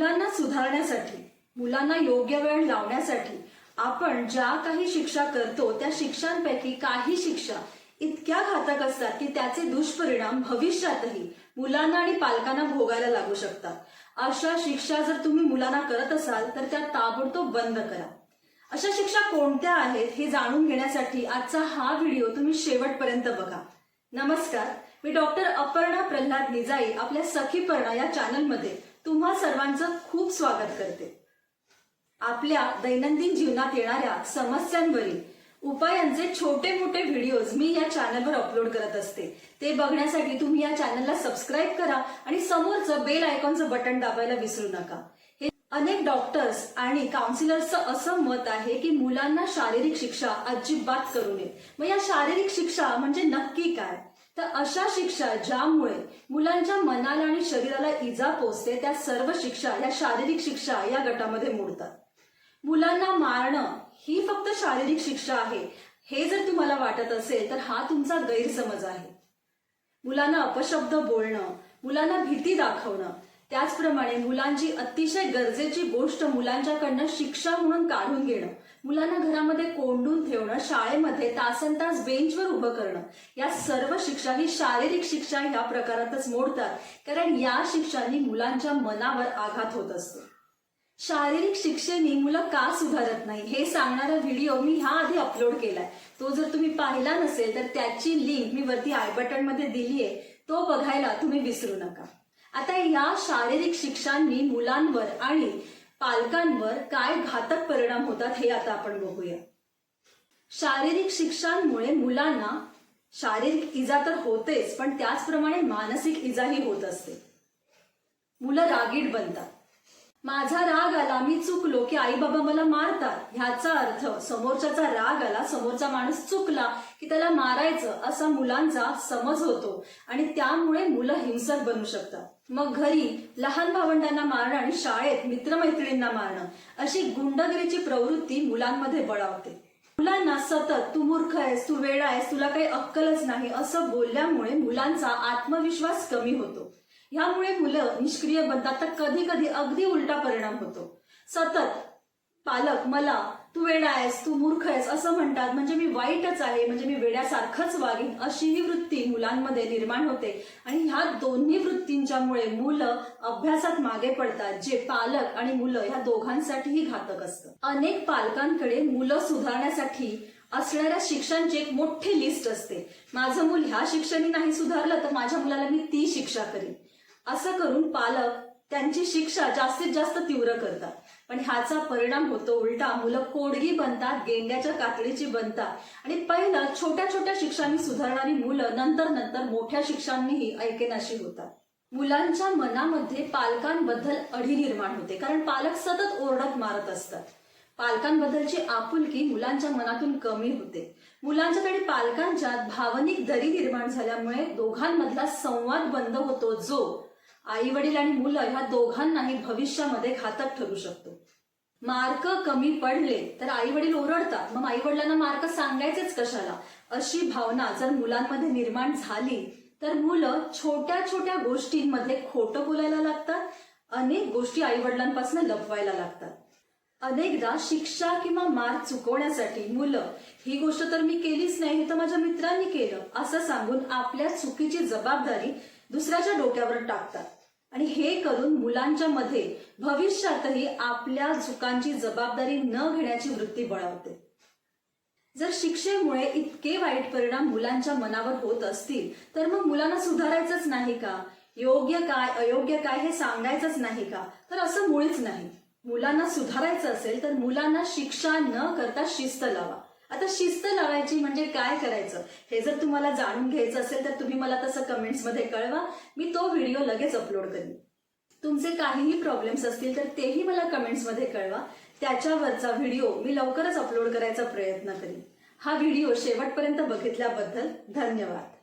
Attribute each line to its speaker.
Speaker 1: मुलांना सुधारण्यासाठी मुलांना योग्य वेळ लावण्यासाठी आपण ज्या काही शिक्षा करतो त्या शिक्षांपैकी काही शिक्षा इतक्या घातक असतात की त्याचे दुष्परिणाम भविष्यातही मुलांना आणि पालकांना भोगायला लागू शकतात. अशा शिक्षा जर तुम्ही मुलांना करत असाल तर त्या ताबडतोब बंद करा. अशा शिक्षा कोणत्या आहेत हे जाणून घेण्यासाठी आजचा हा व्हिडिओ तुम्ही शेवटपर्यंत बघा. नमस्कार. मी डॉक्टर अपर्णा प्रल्हाद निजाई आपल्या सखीपर्णा या चॅनलमध्ये तुम्हा सर्वांचं खूप स्वागत करते. आपल्या दैनंदिन जीवनात येणाऱ्या समस्यांवरील उपायांचे छोटे मोठे व्हिडिओज मी या चॅनलवर अपलोड करत असते. ते बघण्यासाठी तुम्ही या चॅनलला सबस्क्राईब करा आणि समोरचं बेल आयकॉनचं बटन दाबायला विसरू नका. हे अनेक डॉक्टर्स आणि काउन्सिलर्सचं असं मत आहे की मुलांना शारीरिक शिक्षा अजिबात करू नये. मग या शारीरिक शिक्षा म्हणजे नक्की काय? तर अशा शिक्षा ज्यामुळे मुलांच्या मनाला आणि शरीराला इजा पोचते त्या सर्व शिक्षा या शारीरिक शिक्षा या गटामध्ये मोडतात. मुलांना मारणं ही फक्त शारीरिक शिक्षा आहे. हे जर तुम्हाला वाटत असेल तर हा तुमचा गैरसमज आहे. मुलांना अपशब्द बोलणं मुलांना भीती दाखवणं त्याचप्रमाणे मुलांची अतिशय गरजेची गोष्ट मुलांच्याकडनं शिक्षा म्हणून काढून घेणं मुलांना घरामध्ये कोंडून ठेवणं शाळेमध्ये तासन तास बेंचवर उभं करणं या सर्व शिक्षा ही शारीरिक शिक्षा या प्रकारातच मोडतात. कारण या शिक्षांनी मुलांच्या मनावर आघात होत असतो. शारीरिक शिक्षेने मुलं का सुधारत नाही? हे सांगणारा व्हिडिओ मी ह्या आधी अपलोड केलाय. तो जर तुम्ही पाहिला नसेल तर त्याची लिंक मी वरती आय बटनमध्ये दिलीये. तो बघायला तुम्ही विसरू नका. आता या शारीरिक शिक्षांनी मुलांवर आणि पालकांवर काय घातक परिणाम होतात हे आता आपण बघूया. शारीरिक शिक्षांमुळे मुलांना शारीरिक इजा तर होतेच पण त्याचप्रमाणे मानसिक इजाही होत असते. मुलं रागीट बनतात. माझा राग आला मी चुकलो की आई बाबा मला मारतात. ह्याचा अर्थ समोरच्याचा राग आला समोरचा माणूस चुकला की त्याला मारायचं असा मुलांचा समज होतो आणि त्यामुळे मुलं हिंसक बनू शकतात. मग घरी लहान भावंडांना मारणं आणि शाळेत मित्रमैत्रिणींना मारणं अशी गुंडगिरीची प्रवृत्ती मुलांमध्ये बळावते. मुलांना सतत तू मूर्ख आहेस तू वेळा आहेस तुला काही अक्कलच नाही असं बोलल्यामुळे मुलांचा आत्मविश्वास कमी होतो. ह्यामुळे मुलं निष्क्रिय बनतात तर कधी कधी अगदी उलटा परिणाम होतो. सतत पालक मला तू वेडा आहेस तू मूर्ख आहेस असं म्हणतात. म्हणजे मी वाईटच आहे म्हणजे मी वेड्यासारखंच वागीन अशी ही वृत्ती मुलांमध्ये निर्माण होते. आणि ह्या दोन्ही वृत्तींच्यामुळे मुलं अभ्यासात मागे पडतात जे पालक आणि मुलं ह्या दोघांसाठीही घातक असतं. अनेक पालकांकडे मुलं सुधारण्यासाठी असणाऱ्या शिक्षांची एक मोठी लिस्ट असते. माझं मूल ह्या शिक्षणी नाही सुधारलं तर माझ्या मुलाला मी ती शिक्षा करीन. असं करून पालक त्यांची शिक्षा जास्तीत जास्त तीव्र करतात. पण ह्याचा परिणाम होतो उलटा. मुलं कोडगी बनतात गेंड्याच्या कातडीची बनतात. आणि पहिलं छोट्या छोट्या शिक्षांनी सुधारणारी मुलं नंतर नंतर मोठ्या शिक्षांनीही ऐकेनाशी होतात. मुलांच्या मनामध्ये पालकांबद्दल अढी निर्माण होते. कारण पालक सतत ओरडत मारत असतात. पालकांबद्दलची आपुलकी मुलांच्या मनातून कमी होते. मुलांच्याकडे पालकांच्या भावनिक दरी निर्माण झाल्यामुळे दोघांमधला संवाद बंद होतो जो आई वडील आणि मुलं ह्या दोघांनाही भविष्यामध्ये घातक ठरू शकतो. मार्क कमी पडले तर आई वडील ओरडतात. मग आई वडिलांना मार्क सांगायचेच कशाला? अशी भावना जर मुलांमध्ये निर्माण झाली तर मुलं छोट्या छोट्या गोष्टींमध्ये खोटं बोलायला लागतात. अनेक गोष्टी आई वडिलांपासून लपवायला लागतात. अनेकदा शिक्षा किंवा मार्क चुकवण्यासाठी मुलं ही गोष्ट तर मी केलीच नाही हे तर माझ्या मित्रांनी केलं असं सांगून आपल्या चुकीची जबाबदारी दुसऱ्याच्या डोक्यावर टाकतात. आणि हे करून मुलांच्या मध्ये भविष्यातही आपल्या चुकांची जबाबदारी न घेण्याची वृत्ती बळावते. जर शिक्षेमुळे इतके वाईट परिणाम मुलांच्या मनावर होत असतील तर मग मुलांना सुधारायचंच नाही का? योग्य काय अयोग्य काय हे सांगायचंच नाही का? तर असं मुळीच नाही. मुलांना सुधारायचं असेल तर मुलांना शिक्षा न करता शिस्त लावा. आता शिस्त लावायची म्हणजे काय करायचं? हे जर तुम्हाला जाणून घ्यायचं असेल तर तुम्ही मला तसं कमेंट्समध्ये कळवा. मी तो व्हिडिओ लगेच अपलोड करीन. तुमचे काहीही प्रॉब्लेम्स असतील तर तेही मला कमेंट्समध्ये कळवा. त्याच्यावरचा व्हिडिओ मी लवकरच अपलोड करायचा प्रयत्न करीन. हा व्हिडिओ शेवटपर्यंत बघितल्याबद्दल धन्यवाद.